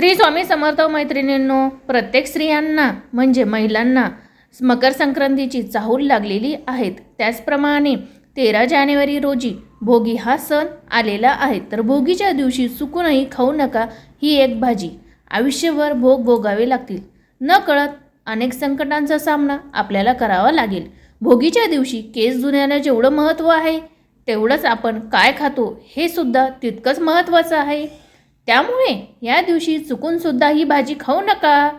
श्री स्वामी समर्थ मैत्रिणींनो प्रत्येक स्त्रियांना म्हणजे महिलांना मकर संक्रांतीची चाहूल लागलेली आहेत. त्याचप्रमाणे तेरा जानेवारी रोजी भोगी हा सण आलेला आहे. तर भोगीच्या दिवशी चुकूनही खाऊ नका ही एक भाजी. आयुष्यभर भोग भोगावे लागतील. न कळत अनेक संकटांचा सामना आपल्याला करावा लागेल. भोगीच्या दिवशी केस धुण्याला जेवढं महत्त्व आहे तेवढंच आपण काय खातो हे सुद्धा तितकंच महत्त्वाचं आहे. त्यामुळे या दिवशी चुकूनसुद्धा ही भाजी खाऊ नका.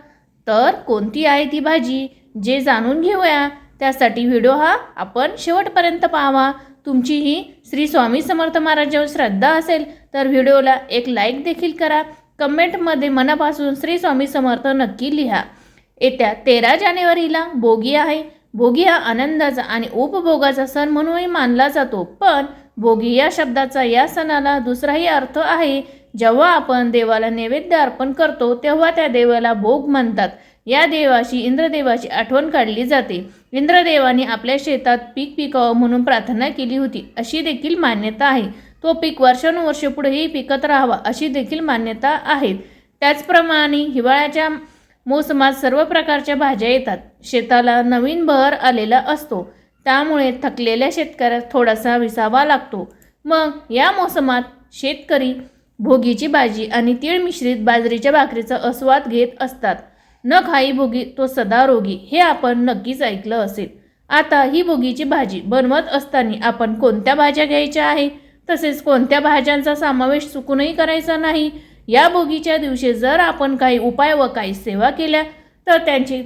तर कोणती आहे ती भाजी जे जाणून घेऊया त्यासाठी व्हिडिओ हा आपण शेवटपर्यंत पाहावा. तुमची ही श्री स्वामी समर्थ महाराजांवर श्रद्धा असेल तर व्हिडिओला एक लाईक देखील करा. कमेंटमध्ये मनापासून श्री स्वामी समर्थ नक्की लिहा. येत्या तेरा जानेवारीला भोगी आहे. भोगी हा आनंदाचा आणि उपभोगाचा सण म्हणूनही मानला जातो. पण भोगी या शब्दाचा या सणाला दुसराही अर्थ आहे. जेव्हा आपण देवाला नैवेद्य अर्पण करतो तेव्हा त्या देवाला भोग म्हणतात. या देवाशी इंद्रदेवाची आठवण काढली जाते. इंद्रदेवाने आपल्या शेतात पीक पिकावं म्हणून प्रार्थना केली होती. अशी देखील मान्यता आहे. तो पीक वर्षानुवर्षे पुढेही पिकत राहावा अशी देखील मान्यता आहे. त्याचप्रमाणे हिवाळ्याच्या मोसमात सर्व प्रकारच्या भाज्या येतात. शेताला नवीन बहर आलेला असतो. त्यामुळे थकलेल्या शेतकऱ्यास थोडासा विसावा लागतो. मग या मोसमात शेतकरी भोगीची भाजी आणि तीळ मिश्रित बाजरीच्या भाकरीचा आस्वाद घेत असतात. न खाई भोगी तो सदा रोगी हे आपण नक्कीच ऐकलं असेल. आता ही भोगीची भाजी बनवत असताना आपण कोणत्या भाज्या घ्यायच्या आहे? तसेच कोणत्या भाज्यांचा समावेश चुकूनही करायचा नाही? या भोगीच्या दिवशी जर आपण काही उपाय व काही सेवा केल्या तर त्यांची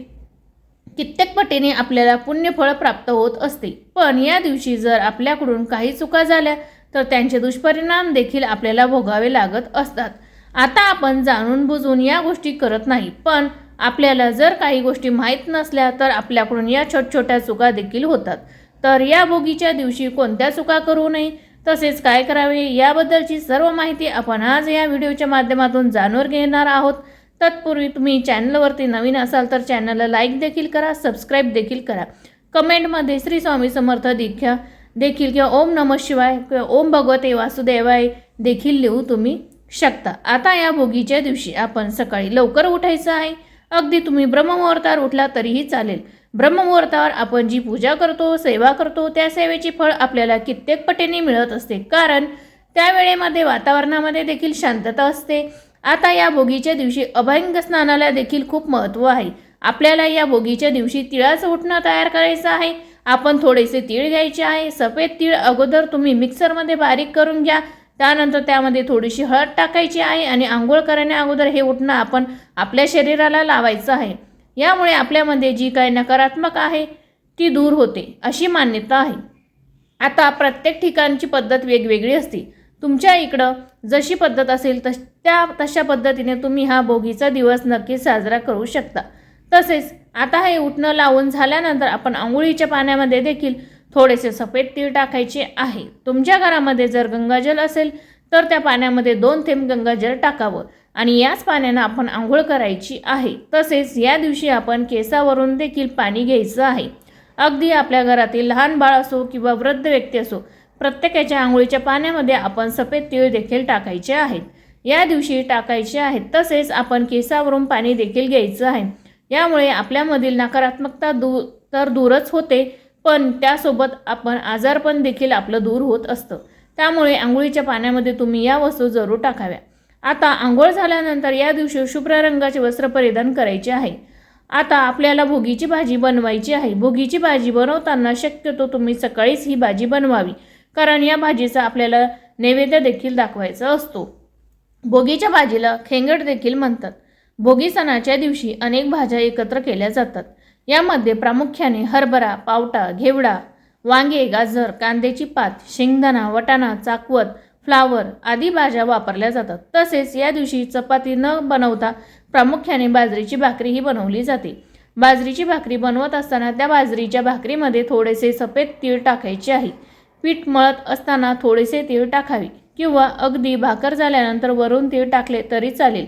कित्येक पटीने आपल्याला पुण्यफळ प्राप्त होत असते. पण या दिवशी जर आपल्याकडून काही चुका झाल्या तर त्यांचे दुष्परिणाम देखील आपल्याला भोगावे लागत असतात. आता आपण जाणून बुजून या गोष्टी करत नाही पण आपल्याला जर काही गोष्टी माहीत नसल्या तर आपल्याकडून या छोट छोट्या चुका देखील होतात. तर या भोगीच्या दिवशी कोणत्या चुका करू नये तसेच काय करावे याबद्दलची सर्व माहिती आपण आज या व्हिडिओच्या माध्यमातून जाणून घेणार आहोत. तत्पूर्वी तुम्ही चॅनलवरती नवीन असाल तर चॅनलला लाईक देखील करा सबस्क्राईब देखील करा. कमेंटमध्ये श्री स्वामी समर्थ दीक्षा देखील किंवा ओम नम शिवाय किंवा ओम भगवते वासुदेवाय देखील लिहू तुम्ही शकता. आता या भोगीच्या दिवशी आपण सकाळी लवकर उठायचं आहे. अगदी तुम्ही ब्रह्ममुहूर्तावर उठला तरीही चालेल. ब्रह्ममुहूर्तावर आपण जी पूजा करतो सेवा करतो त्या सेवेची फळ आपल्याला कित्येक पटीने मिळत असते. कारण त्यावेळेमध्ये वातावरणामध्ये देखील शांतता असते. आता या भोगीच्या दिवशी अभयंग स्नानाला देखील खूप महत्त्व आहे. आपल्याला या भोगीच्या दिवशी तिळाचं उठणं तयार करायचं आहे. आपण थोडेसे तीळ घ्यायचे आहे. सफेद तीळ अगोदर तुम्ही मिक्सरमध्ये बारीक करून घ्या. त्यानंतर त्यामध्ये थोडीशी हळद टाकायची आहे आणि आंघोळ करण्या अगोदर हे उठणं आपण आपल्या शरीराला लावायचं आहे. यामुळे आपल्यामध्ये जी काही नकारात्मक आहे ती दूर होते अशी मान्यता आहे. आता प्रत्येक ठिकाणची पद्धत वेगवेगळी असते. तुमच्या इकडं जशी पद्धत असेल तश त्या तशा पद्धतीने तुम्ही हा भोगीचा दिवस नक्की साजरा करू शकता. तसेच आता हे उठणं लावून झाल्यानंतर आपण आंघोळीच्या पाण्यामध्ये देखील थोडेसे सफेद तीळ टाकायचे आहे. तुमच्या घरामध्ये जर गंगाजल असेल तर त्या पाण्यामध्ये दोन थेंब गंगाजल टाकावं आणि याच पाण्यानं आपण आंघोळ करायची आहे. तसेच या दिवशी आपण केसावरून देखील पाणी घ्यायचं आहे. अगदी आपल्या घरातील लहान बाळ असो किंवा वृद्ध व्यक्ती असो प्रत्येकाच्या आंघोळीच्या पाण्यामध्ये आपण सफेद तीळ देखील टाकायचे आहेत. या दिवशी टाकायचे आहेत. तसेच आपण केसावरून पाणी देखील घ्यायचं आहे. यामुळे आपल्यामधील नकारात्मकता दूर तर दूरच होते पण त्यासोबत आपण आजारपण देखील आपलं दूर होत असतं. त्यामुळे आंघोळीच्या पाण्यामध्ये तुम्ही या वस्तू जरूर टाकाव्या. आता आंघोळ झाल्यानंतर या दिवशी शुभ्र रंगाचे वस्त्र परिधान करायचे आहे. आता आपल्याला भोगीची भाजी बनवायची आहे. भोगीची भाजी बनवताना शक्यतो तुम्ही सकाळीच ही भाजी बनवावी कारण या भाजीचा आपल्याला नैवेद्य देखील दाखवायचा असतो. भोगीच्या भाजीला खेंगड देखील म्हणतात. भोगी सणाच्या दिवशी अनेक भाज्या एकत्र केल्या जातात. यामध्ये प्रामुख्याने हरभरा पावटा घेवडा वांगे गाजर कांद्याची पात शेंगदाणा वटाणा चाकवत फ्लावर आदी भाज्या वापरल्या जातात. तसेच या दिवशी चपाती न बनवता प्रामुख्याने बाजरीची भाकरीही बनवली जाते. बाजरीची भाकरी बनवत असताना त्या बाजरीच्या भाकरीमध्ये थोडेसे सफेद तीळ टाकायचे आहे. पीठ मळत असताना थोडेसे तीळ टाकावे किंवा अगदी भाकर झाल्यानंतर वरून तीळ टाकले तरी चालेल.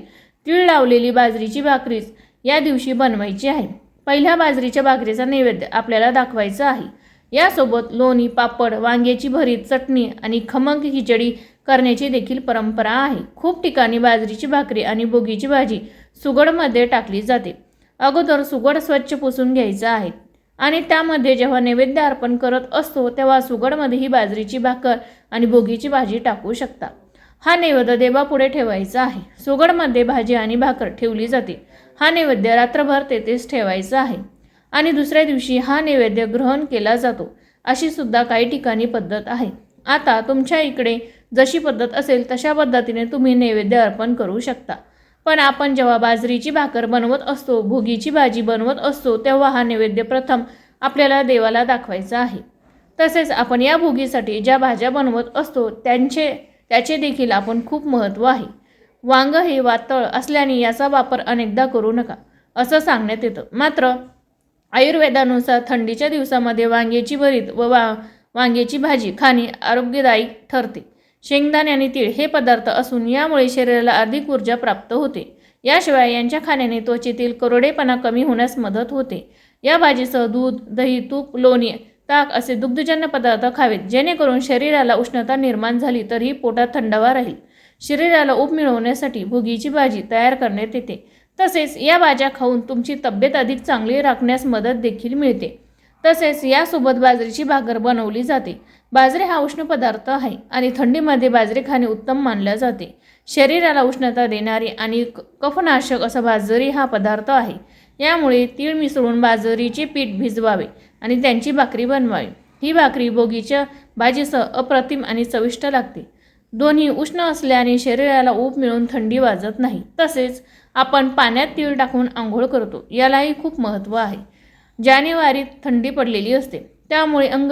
तीळ लावलेली बाजरीची भाकरीच या दिवशी बनवायची आहे. पहिल्या बाजरीच्या भाकरीचा नैवेद्य आपल्याला दाखवायचा आहे. यासोबत लोणी पापड वांग्याची भरीत चटणी आणि खमंग खिचडी करण्याची देखील परंपरा आहे. खूप ठिकाणी बाजरीची भाकरी आणि बोगीची भाजी सुगडमध्ये टाकली जाते. अगोदर सुगड स्वच्छ पुसून घ्यायचं आहे. आणि त्यामध्ये जेव्हा नैवेद्य अर्पण करत असतो तेव्हा सुगडमध्ये ही बाजरीची भाकर आणि बोगीची भाजी टाकू शकता. हा नैवेद्य देवापुढे ठेवायचा आहे. सुगडमध्ये भाजी आणि भाकर ठेवली जाते. हा नैवेद्य रात्रभर तेथेच ठेवायचा आहे. आणि दुसऱ्या दिवशी हा नैवेद्य ग्रहण केला जातो अशी सुद्धा काही ठिकाणी पद्धत आहे. आता तुमच्या इकडे जशी पद्धत असेल तशा पद्धतीने तुम्ही नैवेद्य अर्पण करू शकता. पण आपण जेव्हा बाजरीची भाकर बनवत असतो भोगीची भाजी बनवत असतो तेव्हा हा नैवेद्य प्रथम आपल्याला देवाला दाखवायचा आहे. तसेच आपण या भोगीसाठी ज्या भाज्या बनवत असतो त्यांचे त्याचे देखील आपण खूप महत्त्व आहे. वांग हे वातळ असल्याने याचा वापर अनेकदा करू नका असं सांगण्यात येतं. मात्र आयुर्वेदानुसार थंडीच्या दिवसामध्ये वांग्याची भरीत व वा वांग्याची भाजी खाणे आरोग्यदायी ठरते. शेंगदाणे आणि तीळ हे पदार्थ असून यामुळे शरीराला अधिक ऊर्जा प्राप्त होते. याशिवाय यांच्या खाण्याने त्वचेतील कोरडेपणा कमी होण्यास मदत होते. या भाजीसह दूध दही तूप लोणी ताक असे दुग्धजन्य पदार्थ खावेत जेणेकरून शरीराला उष्णता निर्माण झाली तरीही पोटात थंडावा राहील. शरीराला ऊब मिळवण्यासाठी भुगीची भाजी तयार करण्यात येते. तसेच या भाज्या खाऊन तुमची तब्येत अधिक चांगली राखण्यास मदत देखील मिळते. तसेच यासोबत बाजरीची भाकर बनवली जाते. बाजरी हा उष्ण पदार्थ आहे आणि थंडीमध्ये बाजरी खाणे उत्तम मानले जाते. शरीराला उष्णता देणारी आणि क- कफनाशक असा बाजरी हा पदार्थ आहे. यामुळे तीळ मिसळून बाजरीचे पीठ भिजवावे आणि त्यांची भाकरी बनवावी. ही भाकरी बोगीच्या भाजीसह अप्रतिम आणि चविष्ट लागते. दोन्ही उष्ण असल्याने शरीराला ऊब मिळून थंडी वाजत नाही. तसेच आपण पाण्यात तीळ टाकून आंघोळ करतो. यालाही खूप महत्त्व आहे. जानेवारीत थंडी पडलेली असते. त्यामुळे अंग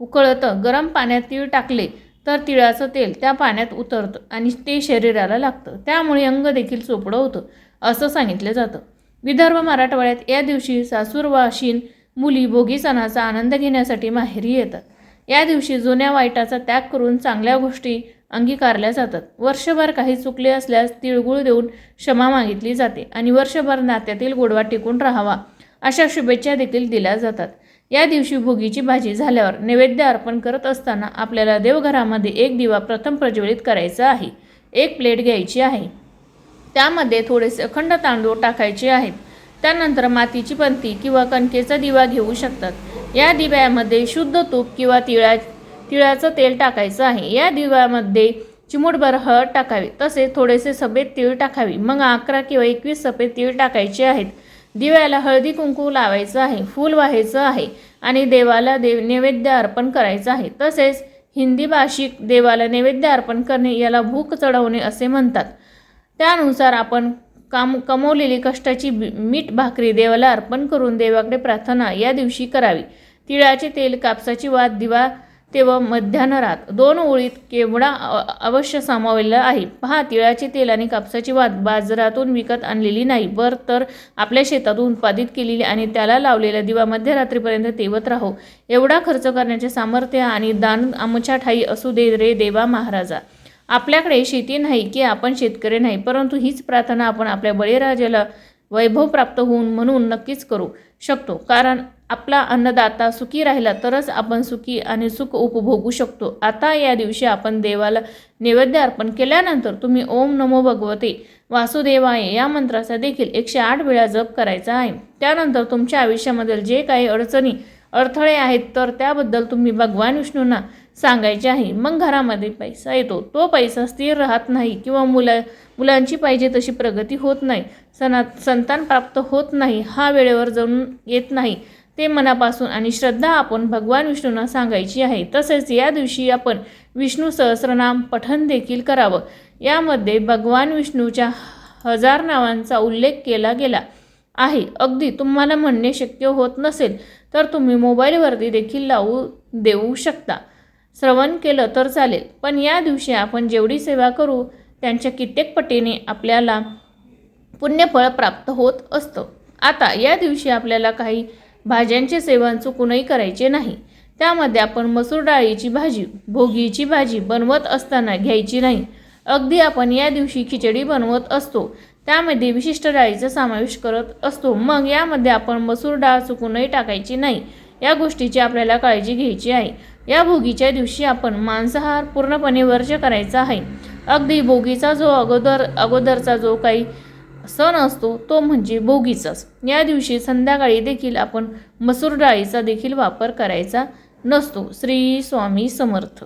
उकळतं. गरम पाण्यात तीळ टाकले तर तिळाचं तेल त्या पाण्यात उतरतं आणि ते शरीराला लागतं. त्यामुळे अंग देखील चोपडं होतं असं सांगितलं जातं. विदर्भ मराठवाड्यात या दिवशी सासूरवाशीन मुली भोगी सणाचा आनंद घेण्यासाठी माहेरी येतात. या दिवशी जुन्या वाईटाचा त्याग करून चांगल्या गोष्टी अंगीकारल्या जातात. वर्षभर काही चुकले असल्यास तिळगुळ देऊन क्षमा मागितली जाते आणि वर्षभर नात्यातील गोडवा टिकून राहावा अशा शुभेच्छा देखील दिल्या जातात. या दिवशी भोगीची भाजी झाल्यावर नैवेद्य अर्पण करत असताना आपल्याला देवघरामध्ये एक दिवा प्रथम प्रज्वलित करायचा आहे. एक प्लेट घ्यायची आहे. त्यामध्ये थोडेसे अखंड तांदूळ टाकायचे आहेत. त्यानंतर मातीची पंती किंवा कणकेचा दिवा घेऊ शकतात. या दिव्यामध्ये शुद्ध तूप किंवा तिळा तिळाचं तेल टाकायचं आहे. या दिव्यामध्ये चिमूटभर हळद टाकावी. तसेच थोडेसे सफेद तीळ टाकावी. मग अकरा किंवा एकवीस सफेद तीळ टाकायचे आहेत. दिव्याला हळदी कुंकू लावायचं आहे. फूल व्हायचं आहे आणि देवाला देव नैवेद्य अर्पण करायचं आहे. तसेच हिंदी भाषिक देवाला नैवेद्य अर्पण करणे याला भूक चढवणे असे म्हणतात. त्यानुसार आपण काम कमवलेली कष्टाची मीठ भाकरी देवाला अर्पण करून देवाकडे प्रार्थना या दिवशी करावी. तिळाचे तेल कापसाची वात दिवा तेव्हा मध्यान्ह रात. दोन ओळीत केवढा अवश्य सामावलेला आहे. पहा तिळाचे तेल आणि कापसाची वात बाजारातून विकत आणलेली नाही. बर तर आपल्या शेतातून उत्पादित केलेली आणि त्याला लावलेला दिवा मध्यरात्रीपर्यंत तेवत राहो. एवढा खर्च करण्याचे सामर्थ्य आणि दान आमच्या ठाई असू दे रे देवा महाराजा. आपल्याकडे शेती नाही की आपण शेतकरी नाही परंतु हीच प्रार्थना आपण आपल्या बळीराजाला वैभव प्राप्त होऊन म्हणून नक्कीच करू शकतो. कारण आपला अन्नदाता सुखी राहिला तरच आपण सुखी आणि सुख उपभोगू शकतो. आता या दिवशी आपण देवाला नैवेद्य अर्पण केल्यानंतर तुम्ही ओम नमो भगवते वासुदेवाय या मंत्राचा देखील एकशे आठ वेळा जप करायचा आहे. त्यानंतर तुमच्या आयुष्यामधील जे काही अडचणी अडथळे आहेत तर त्याबद्दल तुम्ही भगवान विष्णूंना सांगायचे आहे. मग घरामध्ये पैसा येतो. तो पैसा स्थिर राहत नाही किंवा मुला मुलांची पाहिजे तशी प्रगती होत नाही. सना संतान प्राप्त होत नाही हा वेळेवर जाऊन येत नाही. ते मनापासून आणि श्रद्धा आपण भगवान विष्णूंना सांगायची आहे. तसेच या दिवशी आपण विष्णू सहस्रनाम पठण देखील करावं. यामध्ये भगवान विष्णूच्या हजार नावांचा उल्लेख केला गेला आहे. अगदी तुम्हाला म्हणणे शक्य होत नसेल तर तुम्ही मोबाईलवरती देखील लावू देऊ शकता. श्रवण केलं तर चालेल. पण या दिवशी आपण जेवढी सेवा करू त्यांच्या कित्येक पटीने आपल्याला पुण्यफळ प्राप्त होत असतं. आता या दिवशी आपल्याला काही भाज्यांचे सेवन चुकूनही करायचे नाही. त्यामध्ये आपण मसूर डाळीची भाजी भोगीची भाजी बनवत असताना घ्यायची नाही. अगदी आपण या दिवशी खिचडी बनवत असतो. त्यामध्ये विशिष्ट डाळीचा समावेश करत असतो. मग यामध्ये आपण मसूर डाळ चुकूनही टाकायची नाही. या गोष्टीची आपल्याला काळजी घ्यायची आहे. या भोगीच्या दिवशी आपण मांसाहार पूर्णपणे वर्ज करायचा आहे. अगदी भोगीचा जो अगोदर अगोदरचा जो काही सण असतो तो म्हणजे भोगीचाच. या दिवशी संध्याकाळी देखील आपण मसूर डाळीचा देखील वापर करायचा नसतो. श्री स्वामी समर्थ.